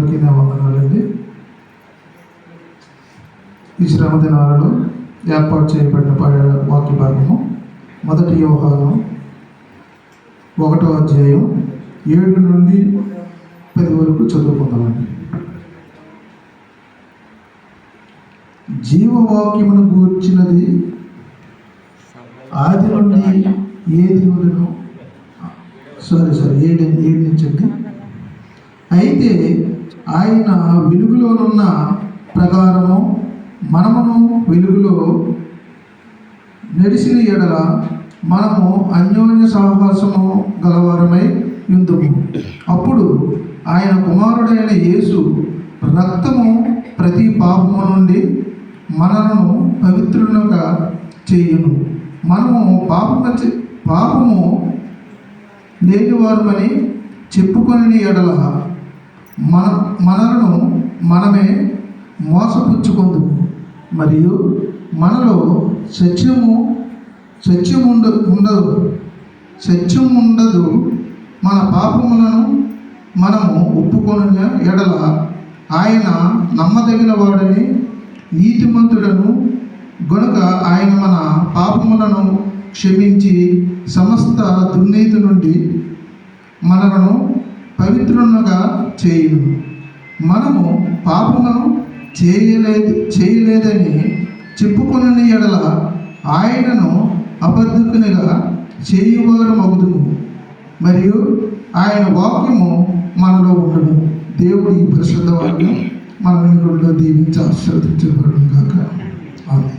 అందరికీ నా వందనాలండి. ఈ శ్రమ దినాలలో ఏర్పాటు చేయబడిన వాక్య భాగము మొదటి వ్యవహారం ఒకటో అధ్యాయం ఏడు నుండి పది వరకు చదువుకుందామండి. జీవవాక్యమును గూర్చినది ఆది నుండి ఏ దేవుడును? సారీ సారీ ఏడు ఏడు నుంచి అయితే ఆయన వెలుగులోనున్న ప్రకారము మనమును వెలుగులో నడిచిన ఎడల మనము అన్యోన్య సహవాసము గలవారమై యుద్ధము అప్పుడు ఆయన కుమారుడైన యేసు రక్తము ప్రతి పాపము నుండి మనలను పవిత్రులుగా చేయును. మనము పాపము పాపము లేనివారమని చెప్పుకొని ఎడల మన మనలను మనమే మోసపుచ్చుకుందు మరియు మనలో సత్యము సత్యం ఉండ ఉండదు. సత్యం ఉండదు మన పాపములను మనము ఒప్పుకొని ఎడల ఆయన నమ్మదగిన వాడని నీతిమంతుడను గనుక ఆయన మన పాపములను క్షమించి సమస్త దుర్నీతి నుండి మనలను పవిత్రునుగా చేయును. మనము పాపమును చేయలేదు చేయలేదని చెప్పుకుని ఎడల ఆయనను అబద్ధకునిగా చేయువారు మగుదుము మరియు ఆయన వాక్యము మనలో ఉండను. దేవుడి పరిశుద్ధ వాక్యం మన వెనుకల్లో దీవించి ఆశీర్వదించబడును కాక ఆమె